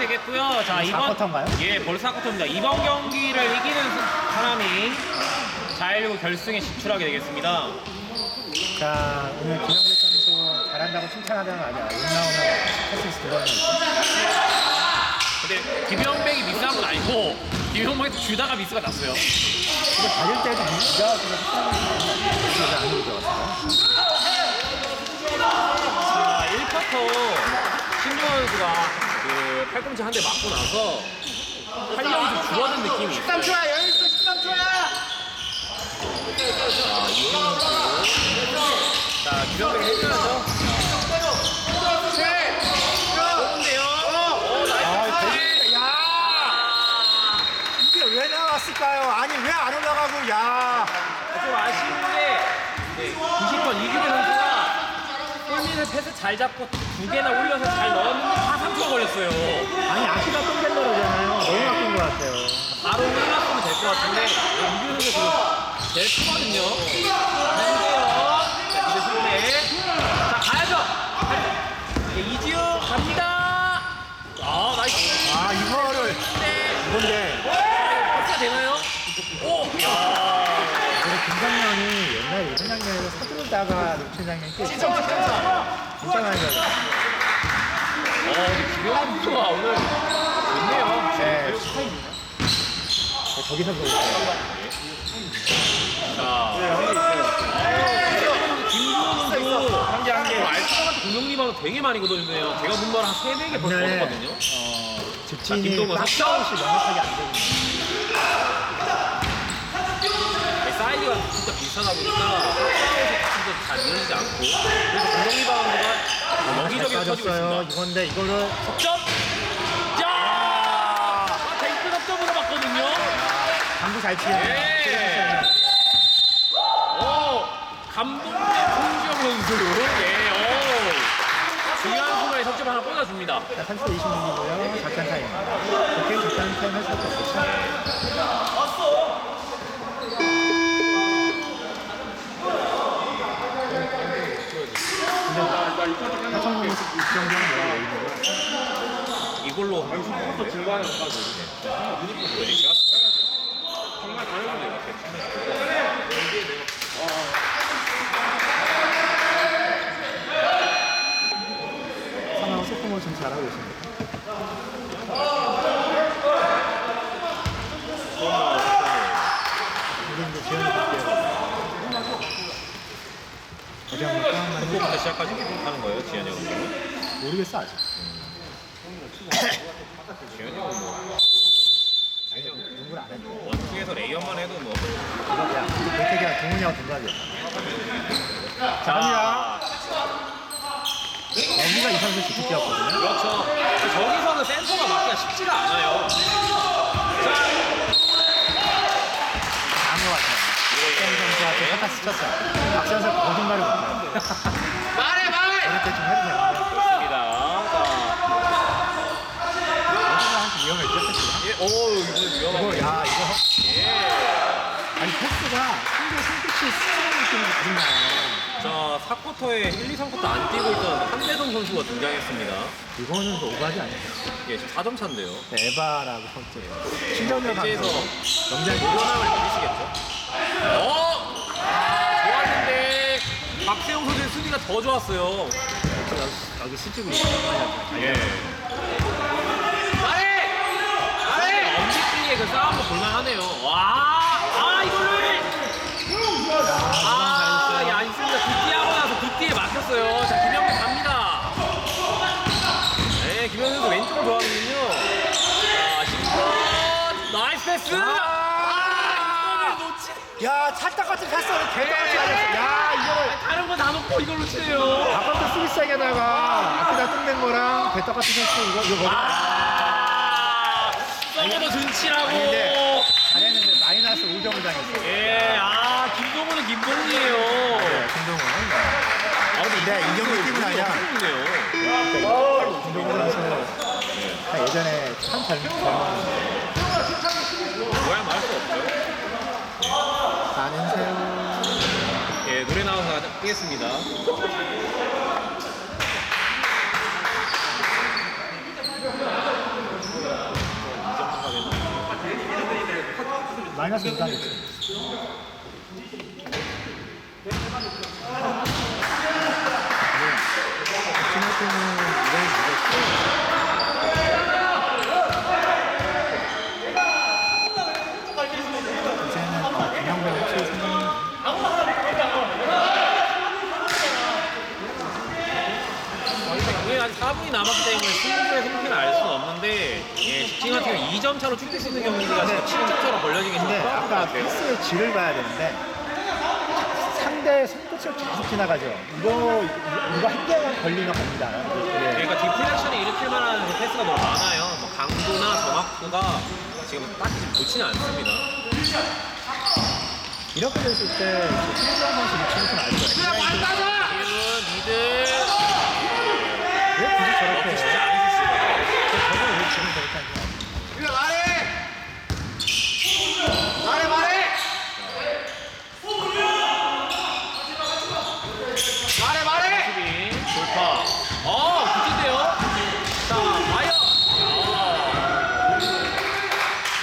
되겠고요. 자, 이번 4쿼터인가요? 예, 벌써 4쿼터입니다. 이번 경기를 이기는 사람이 자일리그 결승에 진출하게 되겠습니다. 자, 오늘 김영재 선수 잘한다고 칭찬하다가 아니야. 못 나오면 패스에서 들어가는 거. 근데 김영백이 미스한 건 아니고 김영백이 주다가 미스가 났어요. 이거 받을 때도 민지가 그냥 시작을 안 해도 좋았어요. 자, 1쿼터 신중현 선수가 그 팔꿈치 한 대 맞고 나서 활력이 좀 줄어든 느낌이 있어요. 13초야, 여유 있어, 13초야! 자, 선수. 자, 김영백 해줘야죠. 좋은데요? 오, 아, 나이스. 대단해. 야! 아, 이게 왜 나왔을까요? 아니, 왜 안 올라가고, 야! 좀 아쉬운데 네, 90번 이규배 선수가 골밑을 패스 잘 잡고 두 개나 올려서 잘 넣었는데 다 3초가 걸렸어요. 아니, 아키가 똥된다잖아요 너무 아낀 것 같아요. 바로 올랐으면 될 것 같은데 이규배 선수 지금 제일 크거든요. 좋은데요? 자, 이제 승리. 자, 가야죠. 네, 이지훈 갑니다. 아, 나이스. 아, 이거를, 네. 이건데, 패스가 되나요? 오! 야. 우리 김상현이 옛날에 이런 장면에서 서두르다가 장면이 꽤 진짜 많이 나요. 어, 근데 김영 환 선수가 오늘 좋네요. 네. 저기서 보여요. 자, 김주호 선수 한개 한개 알파한테 공격 리바운드 되게 많이 걷어주네요. 제가 본 바로 한 3, 4개 벌써 네. 얻었거든요. 어, 자, 집진이 김동건 박사웃이 명확하게 안 네, 사이즈가 진짜 비슷하다 보니까 진짜 잘 이루어지지 않고 그래서 공격 리바운드가 여기 있습니다. 이건데 이거를 석점! 야! 테이크 석점으로 봤거든요. 당구 잘 치는 예. 오! 감독님 홍지영 선수. 예, 오! 중요한 순간에 석점 하나 꽂아줍니다. 자, 30대 26이고요. 작전 타임. 그렇게 작전 타임 할 수밖에 없겠죠. 이걸로 또 증거하는 것까지 네. 제가 정말 다르군요 이렇게 상하고 소품을 좀 잘하고 계십니다. 이게 이제 지원이 볼게요. 어디 한번 다운만 해봐. 부터 시작하지 하는 거예요 지현이 형은 모르겠어 아직. 지현이 형은 뭐 아니, 농구를 안 했고. 원투에서 레이업만 해도 뭐 야, 백태기랑 동훈이하고 동갑이야. 자, 여기가 이 선수 주특기였거든요. 그렇죠 저기서는 센터가 맞기가 쉽지가 않아요 나은 것 같아요. 박현 하나 스쳤어요. 박 선수 거짓말을 못해요. 말해 말해 이럴 때좀 되는데. 그렇습니다 위험을 느꼈겠지만. 예, 오 이거 이거, 위험하고 야, 이거. 예. 아니, 패스가 상대 손끝이 스치는 느낌이 거짓나요. 자 4쿼터에 1, 2, 3쿼터 안 뛰고 있던 한대성 선수가 등장했습니다 이거는 또 오바지 아니에요? 예, 지금 4점 차인데요 네, 에바라고 선수예요. 신정렬 감독. 영장이 일어남을 느끼시겠죠? 어! 박세용 선수의 수비가 더 좋았어요. 여기 수직으로 있어요. 예. 잘해! 잘해! 엄지끼리의 그 싸움도 볼만하네요. 와! 아, 이거를! 아, 야, 있습니다. 굿띠하고 나서 굿띠에 막혔어요. 자, 김영민 갑니다. 네, 김영민 선수 왼쪽을 좋아하거든요. 자, 신권! 나이스 패스! 아! 야, 찰떡 같은 패스를 개떡같이 하셨어. 야, 이거를. 다른 거다 놓고 이걸 놓치네요. 아까부터 스위스에다가 앞에다 뚱된 거랑 개떡 같은 패스 이거, 이거 뭐야? 아, 썩어도 준치라고. 아니, 근데 잘했는데 마이너스 5점을 당했어. 예, 아, 김동훈은 김동훈이에요. 네, 김동훈은. 아, 근데 네, 이 정도 팀은 아니야. 김동훈이네요. 김동훈 선수 예전에 참 젊, 젊었는데. 노래 나와서 하겠습니다. 마이너스 못하겠지. 지난 때는 이런 4분이 남았기 때문에 승부의 승패는 알 수는 없는데 예, 직진 같은 경우 2점 차로 쭉 뛸 수 있는 경기가 지금 7점 차로 벌려지기 근데 것 아까. 패스의 질을 봐야 되는데 상대 손끝을 계속 지나가죠. 이거 이거 한 개만 걸리면 갑니다. 예. 그러니까 디플렉션을 일으킬 만한 그 패스가 너무 많아요. 뭐 강도나 정확도가 지금 딱히 좀 좋지는 않습니다. 이렇게 됐을 때 신정 선수 위치는 알거예요. 이은 미드 왜 굳이 저렇게 넣고 싶지 해요? 않으실 수가 저걸 왜 지금 저렇게 하냐? 수비 돌파. 어, 붙인데요. 자, 과연. 야,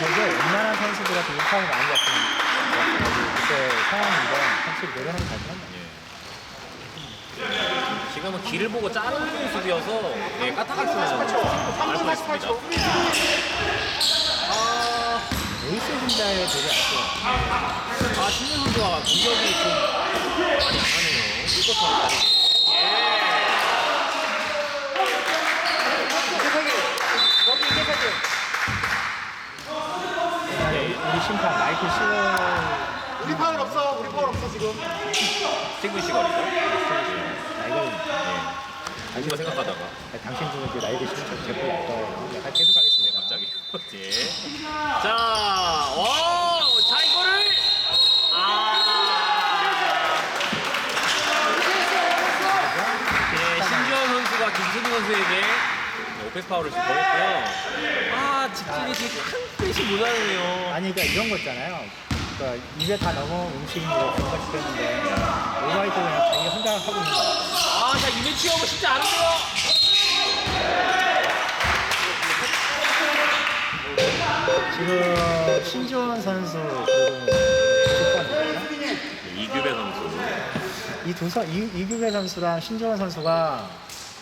저게 웬만한 선수들한테 욕하는 거 많이 같은 그때 상황인데 확실히 노련하게 잘 들었네. 지금은 길을 보고 자르는 수비여서 예, 까딱했으면 알 뻔했습니다. 아, 에이스 진자에 되게 아쉬워. 아 신민 선수가 공격이 좀 많이 강하네요. 이것처럼 다르게. 예. 옛날에 우리 심판 마이클 실러 우리 파울 없어. 우리 파울 없어 지금. 스티븐 시거리죠. 나이가 아니면 생각하다가 당신들은 이제 나이 드시면 저 제보 없어요. 약간 계속 하겠습니다. 갑자기 예. 자, 와, 자 이거를 아. 예, 신주원 선수가 김승희 선수에게 파울을 좀 보였고요. 아, 직진이 지금 한 끗이 모자르네요. 아니 그러니까 이런 거 있잖아요. 그러니까 입에 다 넘어온 음식으로 뭔가 시켰는데 오바이트 그냥 자기 혼자 하고 있는 거. 아, 자, 이벤트 치어가 쉽지 않은데요. 지금 신주원 선수 칠번이거든요. 이규배 선수. 이두 선, 이, 이규배 선수랑 신주원 선수가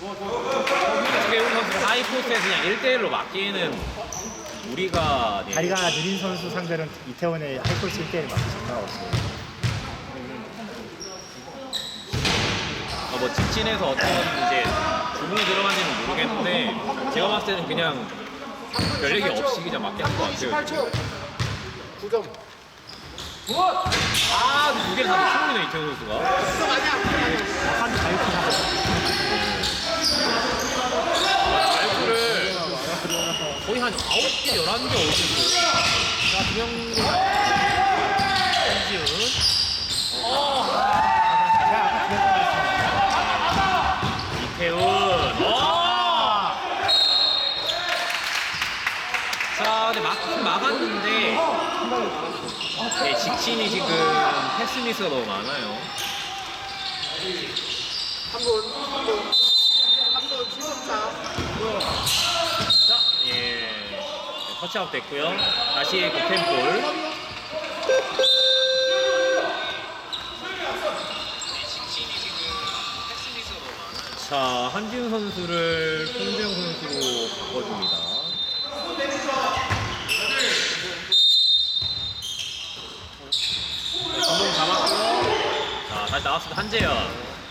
선수가 하이 포스에서 그냥 1대1로 맞기에는 우리가 네, 다리가 느린 선수 상대는 이태원의 하이콜스 1대1 맞기 정말 없어요. 뭐 직진에서 어떤 이제 주문이 들어간지는 모르겠는데 제가 봤을 때는 그냥 별 얘기 없이 그냥 맞게 한 것 같아요. 지금. 9점. 아, 근데 무게를 다 충분히네 이태훈 선수가. 약간 자유투 발수를 거의 한 9개, 11개 오고 자, 김영도 한지훈. 어, 제가 아까 그랬던 이태훈. 어! 자, 근데 막긴 막았는데 네, 직진이 지금 패스 미스가 너무 많아요. 3분. 3분. 3분 7점 차. 자, 예. 네, 터치아웃 됐고요. 다시 고템볼. 자, 한지훈 선수를 송재영 선수로 바꿔줍니다. 공동 잡았고요. 자, 다시 나왔습니다. 한재현.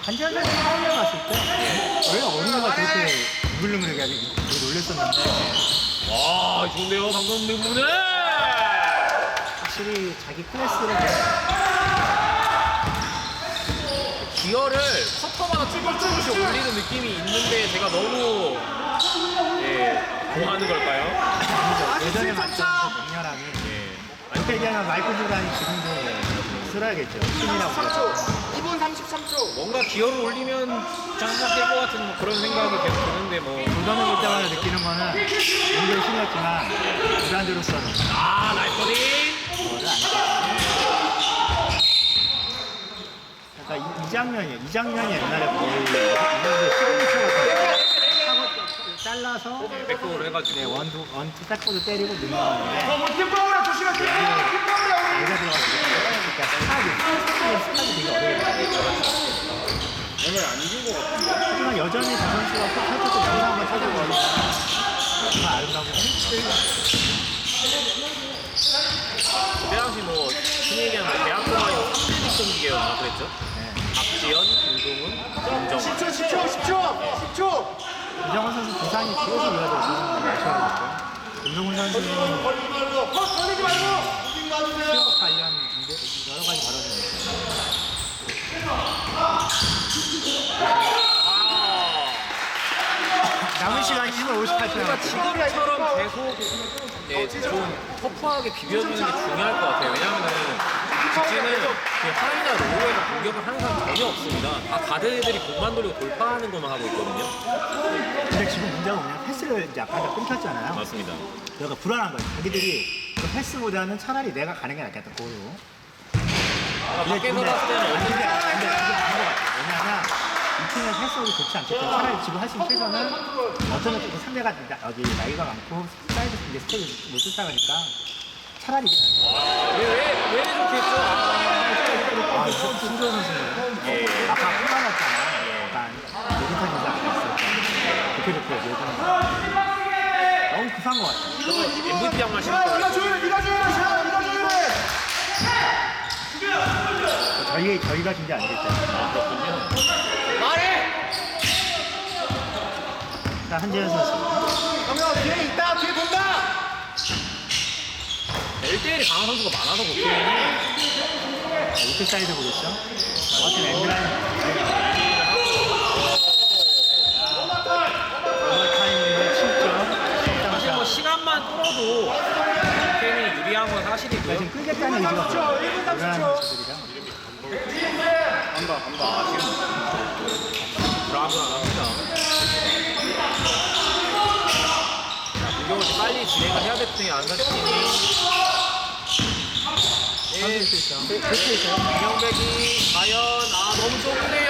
한지현 선수 처음에 갔을 때왜 어린애가 그렇게 하지? 되게 놀랬었는데 와, 좋은데요, 방금 부분은. 확실히 자기 클래스를 기어를 커터마다 쭈글쭈글씩 올리는 느낌이 있는데 제가 너무 예 좋아하는 걸까요? 아니죠. 예전에 맞던 그 강렬함이 예. 그렇게 얘기하면 마이클 조단이 지금도 쓸어야겠죠. 신이라고 3초. 2분 33초. 뭔가 기어를 올리면 짱짱 뛸것 같은 뭐 그런 생각이 계속 드는데 뭐. 조단을 볼 때마다 느끼는 거는 굉장히 신이었지만 조단으로서는 아 나이스 버디. 그거를 안 했거든요. 그러니까 이, 이 장면이에요. 이 장면이 옛날에 거의 이런 시그니처 같은 거 하고 잘라서 백도로 네, 해가지고. 원투 원투 백보드 때리고 넣는 건데 팀파울아 조심해. 나 이가 들어가서 그러니까 스타일이 스타일이 되게 어려워요. 오늘 안 이긴 거 같은데. 하지만 여전히 저 선수가 꼭 살짝 영상 한번 찾아보니까 것 그때 당시 뭐 흔히 얘기하는 뭐 대학 동아리 3대 경기계였나 그랬죠? 박지현, 김동훈, 김정환 10초 10초 10초 10초. 이정원 선수 부상이 계속 이어져서 아쉬워졌고 김동훈 선수는 걸리지 말고. 취업 관련 문제 여러 가지 발언이 있어요. 아 남은 시간이 1분 58초 그러니까 남았고 지금처럼 계속 네, 좀 터프하게 비벼주는 게 중요할 것 같아요. 왜냐면은 직진은 그냥 하이나 로우에서 공격을 하는 사람 전혀 없습니다. 다 가드들이 공만 돌리고 돌파하는 것만 하고 있거든요. 근데 지금 문제가 뭐냐면 패스를 이제 아까 다 끊겼잖아요. 맞습니다. 그러니까 불안한 거예요. 자기들이 그 패스보다는 차라리 내가 가는 게 낫겠다, 골로. 아, 밖에서 봤을 때는 근데, 근데, 근데 그게 아닌 것 같아요. 왜냐면 이 팀의 패스업이 좋지 때문에 차라리 지금 수 있는 최선은 어쩌면 또 상대가 나- 어디 나이가 많고 사이드 이제 스텝을 못 쫓아가니까 차라리 이게 낫죠. 왜왜 왜 이렇게 했죠? 아, 아, 이거 신조어 선수는 예. 아까 혼나났잖아. 약간 노릇한 인사 안 했어. 좋게 좋게 얘기하는 너무 구수한 것 같아. 저거 MVP 양말 신고 네가 줘야 돼. 네가 줘야 돼. 시간 네가 줘야 돼. 저희, 저희가 준비 안 됐잖아요. 아, 그렇군요. 말해. 자, 한재현 선수. 강민아 뒤에 있다. 뒤에 본다. 1대1이 강한 선수가 많아서 자, 이트 사이드 보겠죠? 저 같은 엔드라인. 오버타임에 7점. 사실 뭐 시간만 끌어도 국회의원이 유리한 건 사실이고요. 지금 끌겠다는 의지가 보여요. 대단한 선수들이라. 간다 간다. 아, 지금 불안불안합니다. 자, 공격을 좀 빨리 진행을 해야 될 텐데 안산팀이 예, 수 있죠. 김영백이 과연 아 너무 좁은데